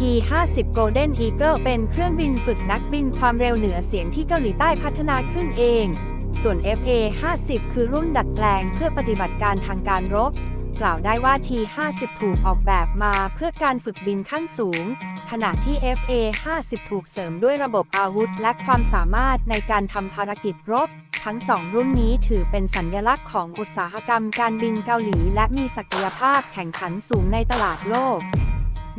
T50 Golden Eagle เป็นเครื่องบินฝึกนักบินความเร็วเหนือเสียงที่เกาหลีใต้พัฒนาขึ้นเอง ส่วน FA50 คือรุ่นดัดแปลงเพื่อปฏิบัติการทางการรบ กล่าวได้ว่า T50 ถูกออกแบบมาเพื่อการฝึกบินขั้นสูง ขณะที่ FA50 ถูกเสริมด้วยระบบอาวุธ และความสามารถในการทำภารกิจรบ ทั้งสองรุ่นนี้ถือเป็นสัญลักษณ์ของอุตสาหกรรมการบินเกาหลี และมีศักยภาพแข่งขันสูงในตลาดโลก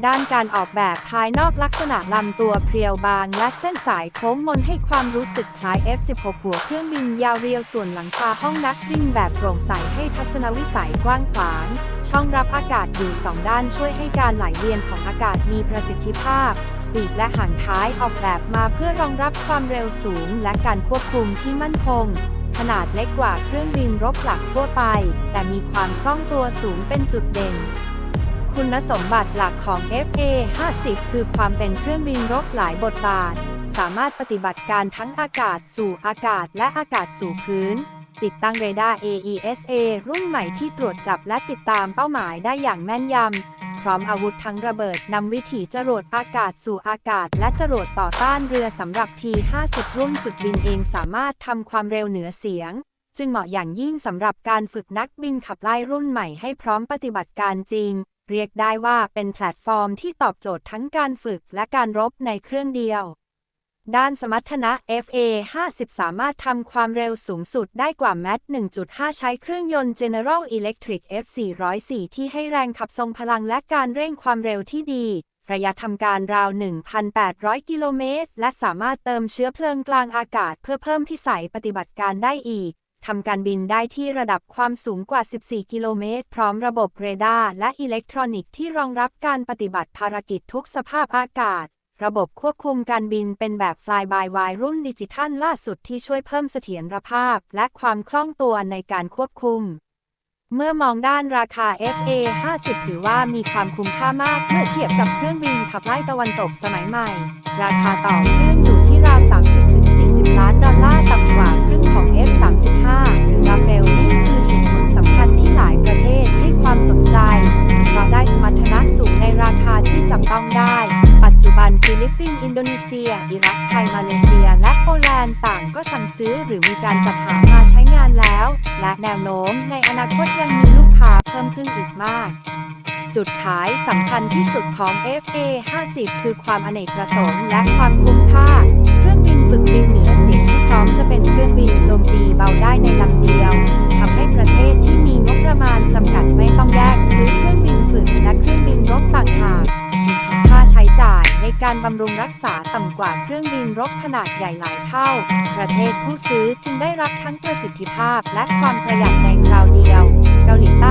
ด้านการออกแบบภายนอกลักษณะลำตัวเพรียวบางและเส้นสายโค้งมนให้ความรู้สึกคล้าย F16 หัวเครื่องบินยาวเรียวส่วนหลังคาห้องนักบินแบบโปร่งใสให้ทัศนวิสัยกว้างขวาง ช่องรับอากาศอยู่สองด้านช่วยให้การไหลเวียนของอากาศมีประสิทธิภาพ ปีกและหางท้ายออกแบบมาเพื่อรองรับความเร็วสูง และการควบคุมที่มั่นคงขนาดเล็กกว่าเครื่องบินรบหลักทั่วไป แต่มีความคล่องตัวสูงเป็นจุดเด่น คุณสมบัติหลักของ FA-50 คือความเป็นเครื่องบินรบหลายบทบาท สามารถปฏิบัติการทั้งอากาศสู่อากาศและอากาศสู่พื้น ติดตั้งเรดาร์ AESA รุ่นใหม่ที่ตรวจจับและติดตามเป้าหมายได้อย่างแม่นยำ พร้อมอาวุธทั้งระเบิดนำวิถีจรวดอากาศสู่อากาศ และจรวดต่อต้านเรือสำหรับ T50 รุ่นฝึกบินเองสามารถทำความเร็วเหนือเสียง จึงเหมาะอย่างยิ่งสำหรับการฝึกนักบินขับไล่รุ่นใหม่ให้พร้อมปฏิบัติการจริง เรียกได้ว่าเป็นแพลตฟอร์มที่ตอบโจทย์ทั้งการฝึกและการรบในเครื่องเดียว ด้านสมรรถนะ FA50 สามารถทำความเร็วสูงสุดได้กว่า Mach 1.5 ใช้เครื่องยนต์ General Electric F404 ที่ให้แรงขับทรงพลังและการเร่งความเร็วที่ดี ระยะทำการราว 1,800 กิโลเมตร และสามารถเติมเชื้อเพลิงกลางอากาศเพื่อเพิ่มพิสัยปฏิบัติการได้อีก ทำการบินได้ที่ระดับความสูงกว่า 14 กิโลเมตร พร้อมระบบเรดาร์และอิเล็กทรอนิกส์ที่รองรับการปฏิบัติภารกิจทุกสภาพอากาศ ระบบควบคุมการบินเป็นแบบ Fly by Wire รุ่นดิจิทัลล่าสุดที่ช่วยเพิ่มเสถียรภาพ และความคล่องตัวในการควบคุม เมื่อมองด้านราคา FA50 ถือว่ามีความคุ้มค่ามากเมื่อเทียบกับเครื่องบินขับไล่ตะวันตกสมัยใหม่ ราคาต่อเครื่องอยู่ที่ราว 30-40 ล้านดอลลาร์ต่ำกว่า 35 หรือราเฟลนี่คือเหตุผลสำคัญที่หลายประเทศให้ความสนใจ เพราะได้สมรรถนะสูงในราคาที่จับต้องได้ ปัจจุบันฟิลิปปินส์อินโดนีเซีย อิรักไทยมาเลเซีย และโปแลนด์ต่างก็สั่งซื้อหรือมีการจัดหามาใช้งานแล้ว และแนวโน้มในอนาคตยังมีลูกค้าเพิ่มขึ้นอีกมากจุดขายสำคัญที่สุดของ FA50 คือความอเนกประสงค์และความคุ้มค่า บินฝึกบินเหนือเสียงที่พร้อมจะเป็นเครื่องบินโจมตีเบาได้ในลำเดียวทำให้ประเทศที่มีงบประมาณจำกัดไม่ต้องแยกซื้อเครื่องบินฝึกและเครื่องบินรบต่างหากมีทั้งค่าใช้จ่ายในการบำรุงรักษาต่ำกว่าเครื่องบินรบขนาดใหญ่หลายเท่า ประเทศผู้ซื้อจึงได้รับทั้งประสิทธิภาพและความประหยัดในคราวเดียว เกาหลีใต้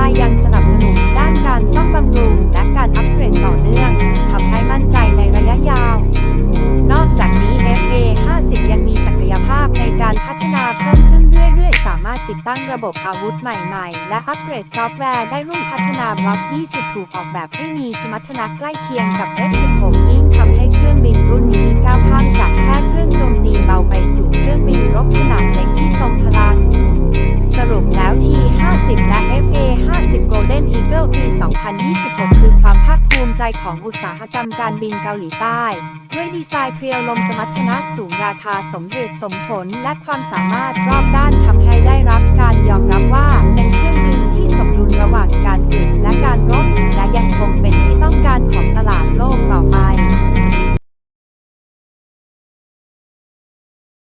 ตั้งระบบอาวุธใหม่ๆ และอัปเกรดซอฟต์แวร์ได้รุ่นพัฒนาบล็อก 20 ถูกออกแบบให้มีสมรรถนะใกล้เคียงกับ F16 ยิ่งทำให้เครื่องบินรุ่นนี้ก้าวข้ามจากแค่เครื่องโจม ใจของอุตสาหกรรมการบินเกาหลีใต้ ด้วยดีไซน์เพรียวลมสมรรถนะสูงราคาสมเหตุสมผลและความสามารถรอบด้านทำให้ได้รับการยอมรับว่าเป็นเครื่องบินที่สมดุลระหว่างการฝึกและการรบและยัง